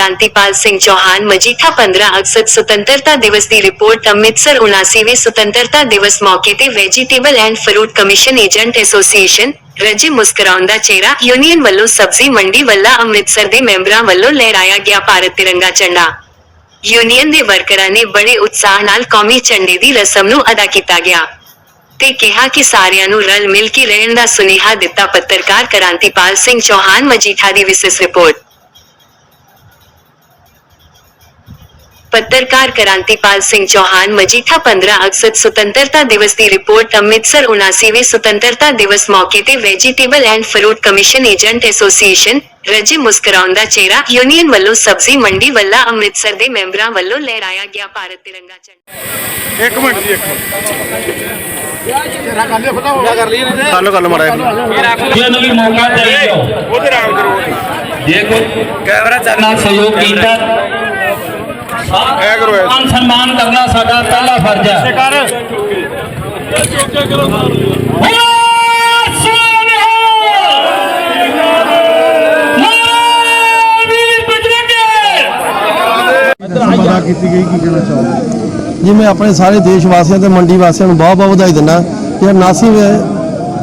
ਕ੍ਰਾਂਤੀਪਾਲ ਸਿੰਘ ਚੌਹਾਨ, ਮਜੀਠਾ 15 ਅਗਸਤ ਸੁਤੰਤਰਤਾ ਦਿਵਸ ਦੀ ਰਿਪੋਰਟ, ਅੰਮ੍ਰਿਤਸਰ 79ਵੇਂ ਸੁਤੰਤਰਤਾ ਦਿਵਸ ਮੌਕੇ ਤੇ vegetable and fruit commission agent association, ਰਜੇ ਮੁਸਕਰਾਉਂਦਾ ਚਿਹਰਾ, ਯੂਨੀਅਨ ਵੱਲੋਂ ਸਬਜ਼ੀ ਮੰਡੀ ਵੱਲਾ ਅੰਮ੍ਰਿਤਸਰ ਦੇ ਮੈਂਬਰਾਂ ਵੱਲੋਂ ਲਹਿਰਾਇਆ ਗਿਆ ਭਾਰਤ ਤਿਰੰਗਾ ਝੰਡਾ। ਯੂਨੀਅਨ ਦੇ ਵਰਕਰਾਂ ਨੇ ਬੜੇ ਉਤਸ਼ਾਹ ਨਾਲ ਕੌਮੀ ਝੰਡੇ ਦੀ ਰਸਮ ਨੂੰ ਅਦਾ ਕੀਤਾ ਗਿਆ ਤੇ ਕਿਹਾ ਕਿ ਸਾਰਿਆਂ ਨੂੰ ਰਲ ਮਿਲ ਕੇ ਰਹਿਣ ਦਾ ਸੁਨੇਹਾ ਦਿੱਤਾ ਪੱਤਰਕਾਰ ਕ੍ਰਾਂਤੀਪਾਲ ਸਿੰਘ ਚੌਹਾਨ, ਮਜੀਠਾ ਦੀ ਵਿਸ਼ੇਸ਼ ਰਿਪੋਰਟ। ਪੱਤਰਕਾਰ ਕ੍ਰਾਂਤੀਪਾਲ ਸਿੰਘ ਚੌਹਾਨ ਮਜੀਠਾ 15 ਅਗਸਤ ਸੁਤੰਤਰਤਾ ਦਿਵਸ ਦੀ ਰਿਪੋਰਟ ਅੰਮ੍ਰਿਤਸਰ 79ਵੇਂ ਸੁਤੰਤਰਤਾ ਦਿਵਸ ਮੌਕੇ ਤੇ vegetable and fruit commission agent association ਰਜੇ ਮੁਸਕਰਾਉਂਦਾ ਚਿਹਰਾ ਯੂਨੀਅਨ ਵੱਲੋਂ ਸਬਜ਼ੀ ਮੰਡੀ ਵੱਲਾ ਅੰਮ੍ਰਿਤਸਰ ਦੇ ਮੈਂਬਰਾਂ ਵੱਲੋਂ ਲਹਿਰਾਇਆ ਗਿਆ ਭਾਰਤ ਤਿਰੰਗਾ ਝੰਡਾ। ਇੱਕ ਮਿੰਟ ਜੀ ਇੱਕ ਮਿੰਟ। ਗੱਲ ਗੱਲ ਮਾੜਾ ਜਿਹਨੂੰ ਵੀ ਮੌਕਾ ਦੇ ਦਿਓ ਉਧਰ ਆਮ ਕਰੋ ਜੇ ਕੋਈ ਕੈਮਰਾ ਚੱਲਣਾ ਸਹਿਯੋਗ ਕੀਤਾ। ਮਾਨ ਸਨਮਾਨ ਕਰਨਾ ਸਾਡਾ ਪਹਿਲਾ ਫਰਜ਼ ਹੈ। ਕੀਤੀ ਗਈ ਕੀ ਕਹਿਣਾ ਚਾਹੋਗੇ? ਜੀ ਮੈਂ ਆਪਣੇ ਸਾਰੇ ਦੇਸ਼ ਵਾਸੀਆਂ ਤੇ ਮੰਡੀ ਵਾਸੀਆਂ ਨੂੰ ਬਹੁਤ ਬਹੁਤ ਵਧਾਈ ਦਿੰਦਾ ਕਿ 79 ਵੇ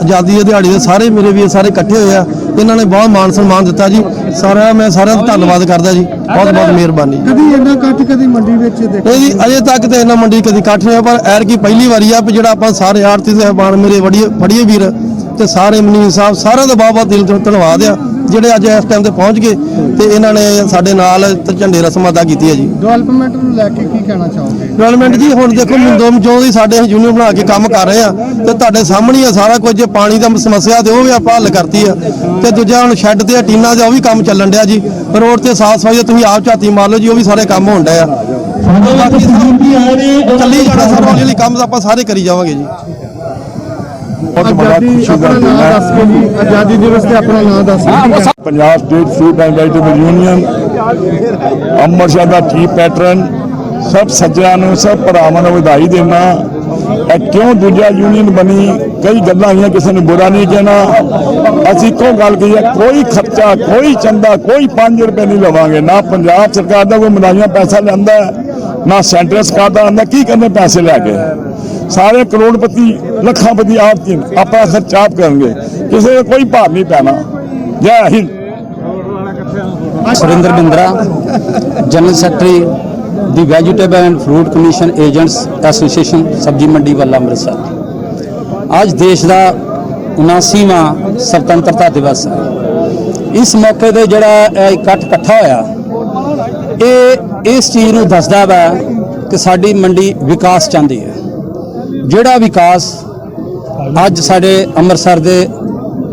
ਆਜ਼ਾਦੀ ਦੇ ਦਿਹਾੜੀ ਦੇ ਸਾਰੇ ਮੇਰੇ ਵੀਰ ਸਾਰੇ ਇਕੱਠੇ ਹੋਏ ਆ। ਇਹਨਾਂ ਨੇ ਬਹੁਤ ਮਾਣ ਸਨਮਾਨ ਦਿੱਤਾ ਜੀ। ਸਾਰਾ ਮੈਂ ਸਾਰਿਆਂ ਦਾ ਧੰਨਵਾਦ ਕਰਦਾ ਜੀ। ਬਹੁਤ ਬਹੁਤ ਮਿਹਰਬਾਨੀ। ਕਦੀ ਇੰਨਾ ਇਕੱਠ ਕਦੀ ਮੰਡੀ ਵਿੱਚ ਦੇਖਿਆ ਜੀ ਅਜੇ ਤੱਕ ਤੇ ਇਹਨਾਂ ਮੰਡੀ ਕਦੀ ਇਕੱਠ ਨਹੀਂ ਹੋਇਆ ਪਰ ਐਰ ਕੀ ਪਹਿਲੀ ਵਾਰੀ ਆ ਵੀ ਜਿਹੜਾ ਆਪਾਂ ਸਾਰੇ ਆੜਤੀ ਸਾਹਿਬਾਨ ਮੇਰੇ ਵੜੀਏ ਫੜੀਏ ਵੀਰ ਤੇ ਸਾਰੇ ਮਨੀਰ ਸਾਹਿਬ ਸਾਰਿਆਂ ਦਾ ਬਹੁਤ ਬਹੁਤ ਦਿਲ ਤੋਂ ਧੰਨਵਾਦ ਆ। ਜਿਹੜੇ ਅੱਜ ਇਸ ਟਾਈਮ ਤੇ ਪਹੁੰਚ ਗਏ ਤੇ ਇਹਨਾਂ ਨੇ ਸਾਡੇ ਨਾਲ ਝੰਡੇ ਰਸਮ ਅਦਾ ਕੀਤੀ ਹੈ ਜੀ। ਡਿਵੈਲਪਮੈਂਟ ਨੂੰ ਲੈ ਕੇ ਕੀ ਕਹਿਣਾ ਚਾਹੋਗੇ? ਡਿਵੈਲਪਮੈਂਟ ਜੀ ਹੁਣ ਦੇਖੋ ਮੁੰਦੋਮ ਜੋ ਦੀ ਸਾਡੇ ਯੂਨੀਅਨ ਬਣਾ ਕੇ ਕੰਮ ਕਰ ਰਹੇ ਆ ਤੇ ਤੁਹਾਡੇ ਸਾਹਮਣੇ ਆ ਸਾਰਾ ਕੁਝ ਪਾਣੀ ਦਾ ਸਮੱਸਿਆ ਤੇ ਉਹ ਵੀ ਆਪਾਂ ਹੱਲ ਕਰਤੀ ਆ। ਤੇ ਦੂਜਾ ਹੁਣ ਸ਼ੈੱਡ ਤੇ ਟੀਨਾ ਦਾ ਉਹ ਵੀ ਕੰਮ ਚੱਲਣ ਡਿਆ ਜੀ। ਰੋਡ ਤੇ ਸਾਫ਼ ਸਫ਼ਾਈ ਤੁਸੀਂ ਆਪ ਝਾਤੀ ਮਾਰ ਲਓ ਜੀ ਉਹ ਵੀ ਸਾਰੇ ਕੰਮ ਹੋਣ ਡਿਆ ਚੱਲੀ ਜਾਣਾ ਸਰ ਹੌਲੀ ਹੌਲੀ ਕੰਮ ਆਪਾਂ ਸਾਰੇ ਕਰੀ ਜਾਵਾਂਗੇ ਜੀ। ਆਜ਼ਾਦੀ ਆਪਣਾ ਨਾਮ ਦੱਸ ਕੇ ਜੀ ਆਜ਼ਾਦੀ ਦਿਵਸ ਤੇ ਆਪਣਾ ਨਾਮ ਦੱਸ ਕੇ ਕੀ ਕਹਿਣਾ? Punjab state food and vegetable union Amritsar the chief patron ਸਭ ਸੱਜਣਾਂ ਨੂੰ ਸਭ ਭਰਾਵਾਂ ਨੂੰ ਵਧਾਈ ਦੇਣਾ। ਇਹ ਕਿਉਂ ਦੂਜਾ ਯੂਨੀਅਨ ਬਣੀ? ਕਈ ਗੱਲਾਂ ਆਈਆਂ ਕਿਸੇ ਨੇ ਬੁਰਾ ਨਹੀਂ ਕਹਿਣਾ। ਅਸੀਂ ਇੱਕੋ ਗੱਲ ਕਹੀ ਹੈ ਕੋਈ ਖਰਚਾ ਕੋਈ ਚੰਦਾ ਕੋਈ 5 ਰੁਪਏ ਨਹੀਂ ਲਵਾਂਗੇ। ਨਾ ਪੰਜਾਬ ਸਰਕਾਰ ਦਾ ਕੋਈ ਮਨਾਈਆਂ ਪੈਸਾ ਲੈਂਦਾ ਨਾ ਸੈਂਟਰ ਸਰਕਾਰ ਦਾ ਆਉਂਦਾ ਕੀ ਕਰਨੇ ਪੈਸੇ ਲੈ ਕੇ? ਸਾਰੇ ਕਰੋੜਪਤੀ ਲੱਖਾਂਪਤੀ ਆਪ ਆਪਣਾ ਆਪਾਂ ਆਪ ਕਰਨਗੇ ਕਿਸੇ ਦਾ ਕੋਈ ਭਾਰ ਨਹੀਂ ਪੈਣਾ। ਜੈ Hind. Surinder Bindra, general secretary, the vegetable and fruit commission agents association, ਸਬਜੀ ਮੰਡੀ ਵੱਲਾ ਅੰਮ੍ਰਿਤਸਰ। ਅੱਜ ਦੇਸ਼ ਦਾ 79ਵਾਂ ਸੁਤੰਤਰਤਾ ਦਿਵਸ ਹੈ। ਇਸ ਮੌਕੇ ਤੇ ਜਿਹੜਾ ਇਹ ਇਕੱਠ ਇਕੱਠਾ ਹੋਇਆ, ਇਹ ਇਸ ਚੀਜ਼ ਨੂੰ ਦੱਸਦਾ ਵਾ ਕਿ ਸਾਡੀ ਮੰਡੀ ਵਿਕਾਸ ਚਾਹੁੰਦੀ ਹੈ। ਜਿਹੜਾ ਵਿਕਾਸ ਅੱਜ ਸਾਡੇ ਅੰਮ੍ਰਿਤਸਰ ਦੇ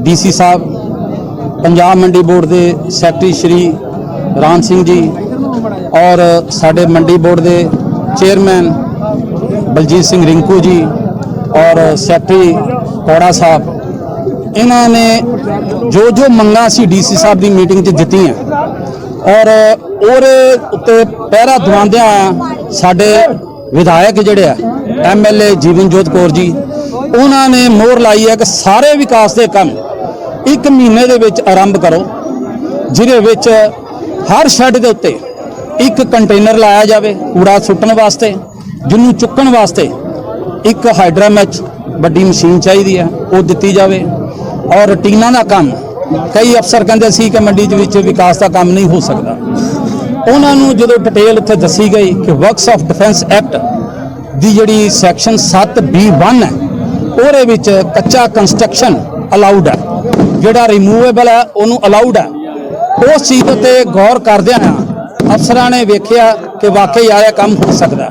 ਡੀਸੀ ਸਾਹਿਬ, ਪੰਜਾਬ ਮੰਡੀ ਬੋਰਡ ਦੇ ਸੈਕਟਰੀ ਸ਼੍ਰੀ ਰਾਮ ਸਿੰਘ ਜੀ ਔਰ ਸਾਡੇ ਮੰਡੀ ਬੋਰਡ ਦੇ ਚੇਅਰਮੈਨ ਬਲਜੀਤ ਸਿੰਘ ਰਿੰਕੂ ਜੀ ਔਰ ਸੈਕਟਰੀ ਕੋੜਾ ਸਾਹਿਬ, ਇਹਨਾਂ ਨੇ ਜੋ ਜੋ ਮੰਗਾਂ ਸੀ ਡੀਸੀ ਸਾਹਿਬ ਦੀ ਮੀਟਿੰਗ 'ਚ ਦਿੱਤੀਆਂ ਔਰ ਉਹਦੇ ਉੱਤੇ ਪਹਿਰਾ ਦਵਾਉਂਦਿਆਂ ਸਾਡੇ ਵਿਧਾਇਕ ਜਿਹੜੇ ਆ ਐਮਐਲਏ ਜੀਵਨਜੋਤ ਕੌਰ ਜੀ, ਉਹਨਾਂ ਨੇ ਮੋਹਰ ਲਾਈ ਹੈ ਕਿ ਸਾਰੇ ਵਿਕਾਸ ਦੇ ਕੰਮ ਇੱਕ ਮਹੀਨੇ ਦੇ ਵਿੱਚ ਆਰੰਭ ਕਰੋ, ਜਿਹਦੇ ਵਿੱਚ ਹਰ ਸ਼ੈੱਡ ਦੇ ਉੱਤੇ ਇੱਕ ਕੰਟੇਨਰ ਲਾਇਆ ਜਾਵੇ ਕੂੜਾ ਸੁੱਟਣ ਵਾਸਤੇ, ਜਿਹਨੂੰ ਚੁੱਕਣ ਵਾਸਤੇ ਇੱਕ ਹਾਈਡਰਾਮੈਚ ਵੱਡੀ ਮਸ਼ੀਨ ਚਾਹੀਦੀ ਹੈ, ਉਹ ਦਿੱਤੀ ਜਾਵੇ। ਔਰ ਟੀਨਾਂ ਦਾ ਕੰਮ, ਕਈ ਅਫਸਰ ਕਹਿੰਦੇ ਸੀ ਕਿ ਮੰਡੀ ਦੇ ਵਿੱਚ ਵਿਕਾਸ ਦਾ ਕੰਮ ਨਹੀਂ ਹੋ ਸਕਦਾ। ਉਹਨਾਂ ਨੂੰ ਜਦੋਂ ਡਿਟੇਲ ਉੱਥੇ ਦੱਸੀ ਗਈ ਕਿ ਵਰਕਸ ਆਫ ਡਿਫੈਂਸ ਐਕਟ ਦੀ ਜਿਹੜੀ ਸੈਕਸ਼ਨ 7B1 ਹੈ, ਉਹਦੇ ਵਿੱਚ ਕੱਚਾ ਕੰਸਟਰਕਸ਼ਨ ਅਲਾਉਡ ਹੈ। ਜਿਹੜਾ ਰਿਮੂਵੇਬਲ ਹੈ, ਉਹਨੂੰ ਅਲਾਉਡ ਹੈ। ਉਸ ਚੀਜ਼ ਉੱਤੇ ਗੌਰ ਕਰਦਿਆਂ ਅਫਸਰਾਂ ਨੇ ਵੇਖਿਆ ਕਿ ਵਾਕਈ ਆ ਇਹ ਕੰਮ ਹੋ ਸਕਦਾ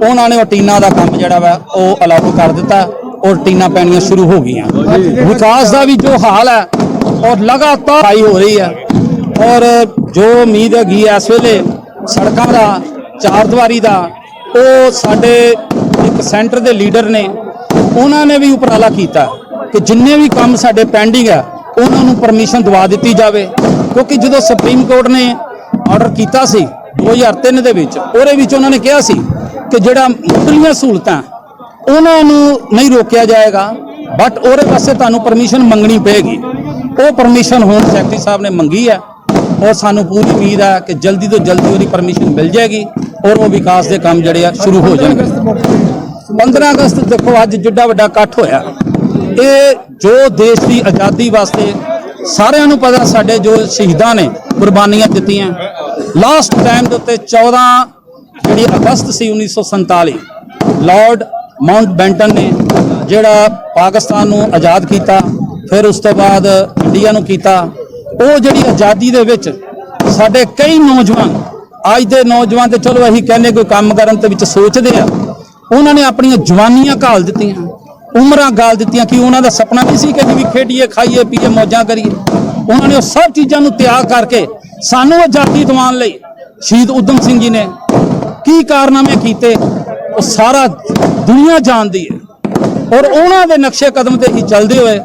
ਉਹਨਾਂ ਨੇ ਉਹ ਟੀਨਾ ਦਾ ਕੰਮ ਜਿਹੜਾ ਵਾ, ਉਹ ਅਲਾਉ ਕਰ ਦਿੱਤਾ। ਔਰ ਟੀਨਾ ਪੈਣੀਆਂ ਸ਼ੁਰੂ ਹੋ ਗਈਆਂ। ਵਿਕਾਸ ਦਾ ਵੀ ਜੋ ਹਾਲ ਹੈ ਔਰ ਲਗਾਤਾਰ ਆਈ ਹੋ ਰਹੀ ਹੈ। ਔਰ ਜੋ ਉਮੀਦ ਹੈਗੀ ਹੈ, ਇਸ ਵੇਲੇ ਸੜਕਾਂ ਦਾ ਚਾਰ ਦੀਵਾਰੀ ਦਾ, ਉਹ ਸਾਡੇ ਸੈਂਟਰ ਦੇ ਲੀਡਰ ਨੇ, ਉਹਨਾਂ ਨੇ ਵੀ ਉਪਰਾਲਾ ਕੀਤਾ ਕਿ ਜਿੰਨੇ ਵੀ ਕੰਮ ਸਾਡੇ ਪੈਂਡਿੰਗ ਹੈ ਉਹਨਾਂ ਨੂੰ ਪਰਮਿਸ਼ਨ ਦਵਾ ਦਿੱਤੀ ਜਾਵੇ। ਕਿਉਂਕਿ ਜਦੋਂ ਸੁਪਰੀਮ ਕੋਰਟ ਨੇ ਆਰਡਰ ਕੀਤਾ ਸੀ 2003 ਦੇ ਵਿੱਚ, ਉਹਦੇ ਵਿੱਚ ਉਹਨਾਂ ਨੇ ਕਿਹਾ ਸੀ ਕਿ ਜਿਹੜਾ ਮੁੱਢਲੀਆਂ ਸਹੂਲਤਾਂ, ਉਹਨਾਂ ਨੂੰ ਨਹੀਂ ਰੋਕਿਆ ਜਾਏਗਾ ਬਟ ਉਹਦੇ ਵਾਸਤੇ ਤੁਹਾਨੂੰ ਪਰਮਿਸ਼ਨ ਮੰਗਣੀ ਪਏਗੀ। ਉਹ ਪਰਮਿਸ਼ਨ ਹੁਣ ਸੈਕਟਰੀ ਸਾਹਿਬ ਨੇ ਮੰਗੀ ਹੈ ਔਰ ਸਾਨੂੰ ਪੂਰੀ ਉਮੀਦ ਹੈ ਕਿ ਜਲਦੀ ਤੋਂ ਜਲਦੀ ਉਹਦੀ ਪਰਮਿਸ਼ਨ ਮਿਲ ਜਾਏਗੀ, ਔਰ ਉਹ ਵਿਕਾਸ ਦੇ ਕੰਮ ਜਿਹੜੇ ਆ ਸ਼ੁਰੂ ਹੋ ਜਾਣਗੇ। 15 ਅਗਸਤ ਦੇਖੋ ਅੱਜ ਜਿੱਡਾ ਵੱਡਾ ਇਕੱਠ ਹੋਇਆ। ਇਹ ਜੋ ਦੇਸ਼ ਦੀ ਆਜ਼ਾਦੀ ਵਾਸਤੇ ਸਾਰਿਆਂ ਨੂੰ ਪਤਾ ਸਾਡੇ ਜੋ ਸ਼ਹੀਦਾਂ ਨੇ, ਕੁਰਬਾਨੀਆਂ ਦਿੱਤੀਆਂ। ਲਾਸਟ ਟਾਈਮ ਦੇ ਉੱਤੇ 14 ਜਿਹੜੀ ਅਗਸਤ ਸੀ 1947 ਲਾਰਡ ਮਾਊਂਟ ਬੈਂਟਨ ਨੇ ਜਿਹੜਾ ਪਾਕਿਸਤਾਨ ਨੂੰ ਆਜ਼ਾਦ ਕੀਤਾ, ਫਿਰ ਉਸ ਤੋਂ ਬਾਅਦ ਇੰਡੀਆ ਨੂੰ ਕੀਤਾ। ਉਹ ਜਿਹੜੀ ਆਜ਼ਾਦੀ ਦੇ ਵਿੱਚ ਸਾਡੇ ਕਈ ਨੌਜਵਾਨ, ਅੱਜ ਦੇ ਨੌਜਵਾਨ ਤੇ ਚਲੋ ਅਸੀਂ ਕਹਿੰਦੇ ਕੋਈ ਕੰਮ ਕਰਨ ਤੇ ਵਿੱਚ ਸੋਚਦੇ ਆ ਉਹਨਾਂ ਨੇ ਆਪਣੀਆਂ ਜਵਾਨੀਆਂ ਘਾਲ ਦਿੱਤੀਆਂ, ਉਮਰਾਂ ਗਾਲ ਦਿੱਤੀਆਂ ਕਿ ਉਹਨਾਂ ਦਾ ਸੁਪਨਾ ਨਹੀਂ ਸੀ ਕਿ ਅਸੀਂ ਵੀ ਖੇਡੀਏ, ਖਾਈਏ, ਪੀਏ, ਮੌਜਾਂ ਕਰੀਏ। ਉਹਨਾਂ ਨੇ ਉਹ ਸਭ ਚੀਜ਼ਾਂ ਨੂੰ ਤਿਆਗ ਕਰਕੇ ਸਾਨੂੰ ਆਜ਼ਾਦੀ ਦਿਵਾਉਣ ਲਈ ਸ਼ਹੀਦ ਉਦਮ ਸਿੰਘ ਜੀ ਨੇ ਕੀ ਕਾਰਨਾਮੇ ਕੀਤੇ, ਉਹ ਸਾਰਾ ਦੁਨੀਆ ਜਾਣਦੀ ਹੈ। ਔਰ ਉਹਨਾਂ ਦੇ ਨਕਸ਼ੇ ਕਦਮ ਤੇ ਹੀ ਚੱਲਦੇ ਹੋਏ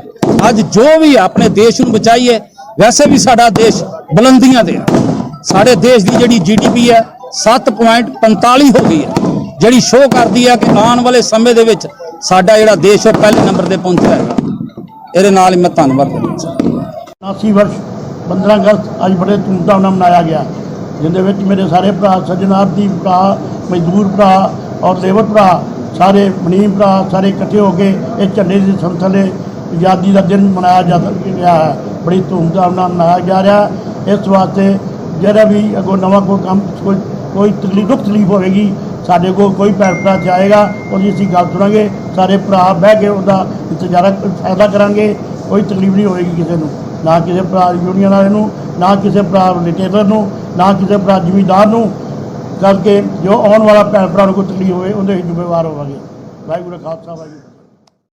ਅੱਜ ਜੋ ਵੀ ਆਪਣੇ ਦੇਸ਼ ਨੂੰ ਬਚਾਈਏ, ਵੈਸੇ ਵੀ ਸਾਡਾ ਦੇਸ਼ ਬੁਲੰਦੀਆਂ ਤੇ ਹੈ ਸਾਡੇ ਦੇਸ਼ ਦੀ ਜਿਹੜੀ ਜੀਡੀਪੀ ਹੈ 7.45 ਹੋ ਗਈ ਹੈ। ਜਿਹੜੀ ਸ਼ੋਅ ਕਰਦੀ ਹੈ ਕਿ ਆਉਣ ਵਾਲੇ ਸਮੇਂ ਦੇ ਵਿੱਚ ਸਾਡਾ ਜਿਹੜਾ ਦੇਸ਼ ਉਹ ਪਹਿਲੇ ਨੰਬਰ ਤੇ ਪਹੁੰਚਿਆ ਹੈ। ਇਹਦੇ ਨਾਲ ਹੀ ਮੈਂ ਧੰਨਵਾਦ ਕਰਦਾ ਹਾਂ। 79 ਵਰਸ਼ 15 ਅਗਸਤ, ਅੱਜ ਬੜੇ ਧੂਮਧਾਮ ਨਾਲ ਮਨਾਇਆ ਗਿਆ। ਜਿਹਦੇ ਵਿੱਚ ਮੇਰੇ ਸਾਰੇ ਭਰਾ ਸੱਜਣਾਰਥੀ ਭਰਾ, ਮਜ਼ਦੂਰ ਭਰਾ ਔਰ ਲੇਬਰ ਭਰਾ, ਸਾਰੇ ਮਨੀਮ ਭਰਾ, ਸਾਰੇ ਇਕੱਠੇ ਹੋ ਕੇ ਇਹ ਝੰਡੇ ਦੀ ਸੰਥਲੇ ਆਜ਼ਾਦੀ ਦਾ ਦਿਨ ਮਨਾਇਆ ਜਾ ਰਿਹਾ ਹੈ। ਬੜੀ ਧੂਮਧਾਮ ਨਾਲ ਮਨਾਇਆ ਜਾ ਰਿਹਾ ਇਸ ਵਾਸਤੇ ਜਿਹੜਾ ਵੀ ਅੱਗੋਂ ਨਵਾਂ ਕੋਈ ਕੰਮ, ਕੋਈ ਕੋਈ ਤਕਲੀਫ ਦੁੱਖ ਤਕਲੀਫ ਹੋਵੇਗੀ ਸਾਡੇ ਕੋਲ ਕੋਈ ਭੈਣ ਭਰਾ ਚਾਹੇਗਾ ਉਹਦੀ ਅਸੀਂ ਗੱਲ ਸੁਣਾਂਗੇ ਸਾਰੇ ਭਰਾ ਬਹਿ ਕੇ ਉਹਦਾ ਇੰਤਜ਼ਾਰਾ ਫਾਇਦਾ ਕਰਾਂਗੇ, ਕੋਈ ਤਕਲੀਫ ਨਹੀਂ ਹੋਏਗੀ ਕਿਸੇ ਨੂੰ, ਨਾ ਕਿਸੇ ਭਰਾ ਯੂਨੀਅਨ ਵਾਲੇ ਨੂੰ, ਨਾ ਕਿਸੇ ਭਰਾ ਰਿਟੇਲਰ ਨੂੰ, ਨਾ ਕਿਸੇ ਭਰਾ ਜ਼ਿਮੀਂਦਾਰ ਨੂੰ, ਕਰਕੇ ਜੋ ਆਉਣ ਵਾਲਾ ਭੈਣ ਭਰਾ ਨੂੰ ਕੋਈ ਤਕਲੀਫ ਹੋਵੇ, ਉਹਦੇ ਅਸੀਂ ਜ਼ਿੰਮੇਵਾਰ ਹੋਵਾਂਗੇ। ਵਾਹਿਗੁਰੂ ਖਾਲਸਾ, ਵਾਹਿਗੁਰੂ।